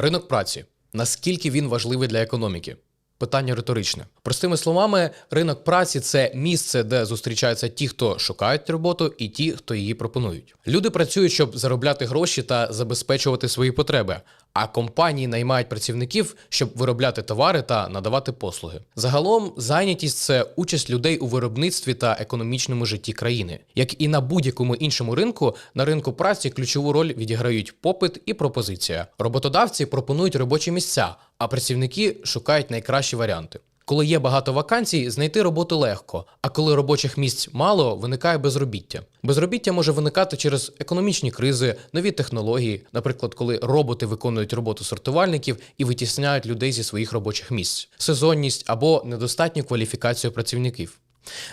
Ринок праці. Наскільки він важливий для економіки? Питання риторичне. Простими словами, ринок праці це місце, де зустрічаються ті, хто шукають роботу, і ті, хто її пропонують. Люди працюють, щоб заробляти гроші та забезпечувати свої потреби. А компанії наймають працівників, щоб виробляти товари та надавати послуги. Загалом, зайнятість це участь людей у виробництві та економічному житті країни. Як і на будь-якому іншому ринку, на ринку праці ключову роль відіграють попит і пропозиція. Роботодавці пропонують робочі місця, а працівники шукають найкращі варіанти. Коли є багато вакансій, знайти роботу легко, а коли робочих місць мало, виникає безробіття. Безробіття може виникати через економічні кризи, нові технології, наприклад, коли роботи виконують роботу сортувальників і витісняють людей зі своїх робочих місць, сезонність або недостатню кваліфікацію працівників.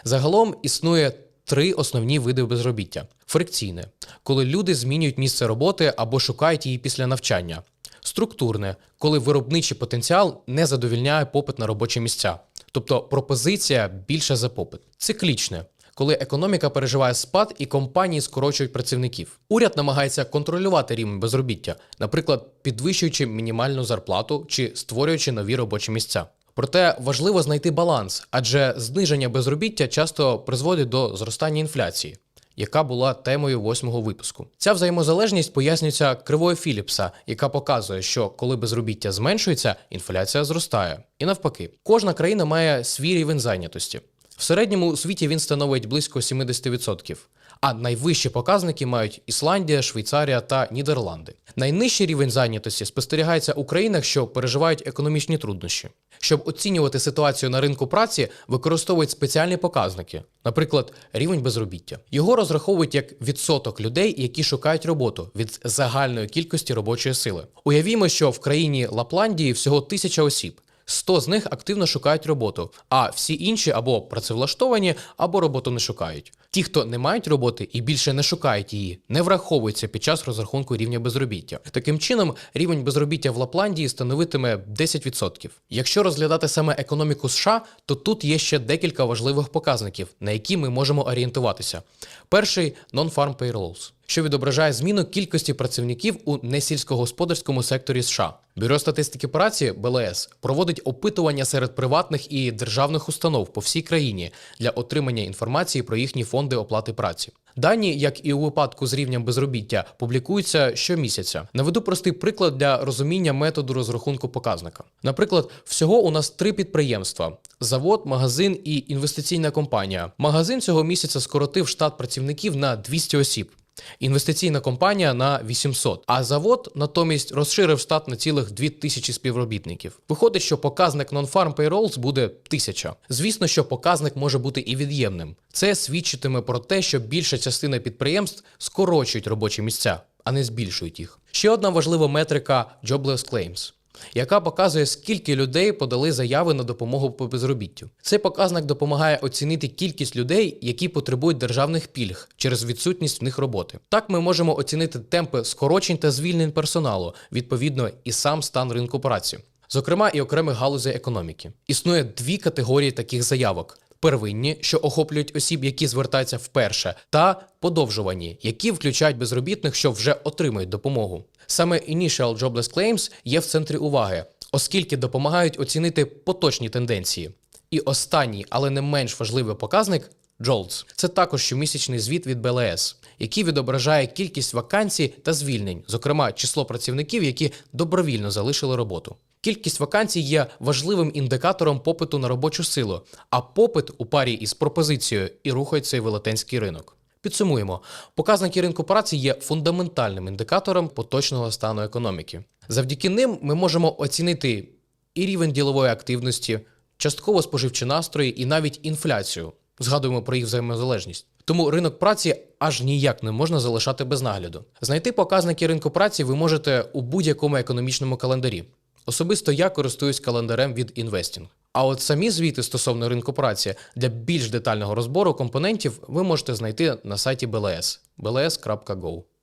Загалом існує три основні види безробіття: фрикційне, коли люди змінюють місце роботи або шукають її після навчання. Структурне, коли виробничий потенціал не задовільняє попит на робочі місця, тобто пропозиція більша за попит. Циклічне, коли економіка переживає спад і компанії скорочують працівників. Уряд намагається контролювати рівень безробіття, наприклад, підвищуючи мінімальну зарплату чи створюючи нові робочі місця. Проте важливо знайти баланс, адже зниження безробіття часто призводить до зростання інфляції яка була темою восьмого випуску. Ця взаємозалежність пояснюється кривою Філіпса, яка показує, що коли безробіття зменшується, інфляція зростає. І навпаки, кожна країна має свій рівень зайнятості. В середньому у світі він становить близько 70%. А найвищі показники мають Ісландія, Швейцарія та Нідерланди. Найнижчий рівень зайнятості спостерігається у країнах, що переживають економічні труднощі. Щоб оцінювати ситуацію на ринку праці, використовують спеціальні показники, наприклад, рівень безробіття. Його розраховують як відсоток людей, які шукають роботу від загальної кількості робочої сили. Уявімо, що в країні Лапландії всього тисяча осіб. 100 з них активно шукають роботу, а всі інші або працевлаштовані, або роботу не шукають. Ті, хто не мають роботи і більше не шукають її, не враховуються під час розрахунку рівня безробіття. Таким чином, рівень безробіття в Лапландії становитиме 10%. Якщо розглядати саме економіку США, то тут є ще декілька важливих показників, на які ми можемо орієнтуватися. Перший non-farm payrolls що відображає зміну кількості працівників у несільськогосподарському секторі США. Бюро статистики праці БЛС проводить опитування серед приватних і державних установ по всій країні для отримання інформації про їхні фонди оплати праці. Дані, як і у випадку з рівнем безробіття, публікуються щомісяця. Наведу простий приклад для розуміння методу розрахунку показника. Наприклад, всього у нас три підприємства: завод, магазин і інвестиційна компанія. Магазин цього місяця скоротив штат працівників на 200 осіб. Інвестиційна компанія на 800, а завод натомість розширив штат на цілих 2000 співробітників. Виходить, що показник non-farm payrolls буде 1000. Звісно, що показник може бути і від'ємним. Це свідчитиме про те, що більша частина підприємств скорочують робочі місця, а не збільшують їх. Ще одна важлива метрика Jobless Claims яка показує, скільки людей подали заяви на допомогу по безробіттю. Цей показник допомагає оцінити кількість людей, які потребують державних пільг через відсутність в них роботи. Так ми можемо оцінити темпи скорочень та звільнень персоналу, відповідно, і сам стан ринку праці. Зокрема, і окремих галузей економіки. Існує дві категорії таких заявок: первинні, що охоплюють осіб, які звертаються вперше, та подовжувані, які включають безробітних, що вже отримують допомогу. Саме Initial Jobless Claims є в центрі уваги, оскільки допомагають оцінити поточні тенденції. І останній, але не менш важливий показник JOLTS. Це також щомісячний звіт від БЛС, який відображає кількість вакансій та звільнень, зокрема число працівників, які добровільно залишили роботу. Кількість вакансій є важливим індикатором попиту на робочу силу, а попит у парі із пропозицією і рухає цей велетенський ринок. Підсумуємо, показники ринку праці є фундаментальним індикатором поточного стану економіки. Завдяки ним ми можемо оцінити і рівень ділової активності, частково споживчі настрої, і навіть інфляцію. Згадуємо про їх взаємозалежність. Тому ринок праці аж ніяк не можна залишати без нагляду. Знайти показники ринку праці ви можете у будь-якому економічному календарі. Особисто я користуюсь календарем від Investing. А от самі звіти стосовно ринку праці для більш детального розбору компонентів ви можете знайти на сайті BLS bls.go.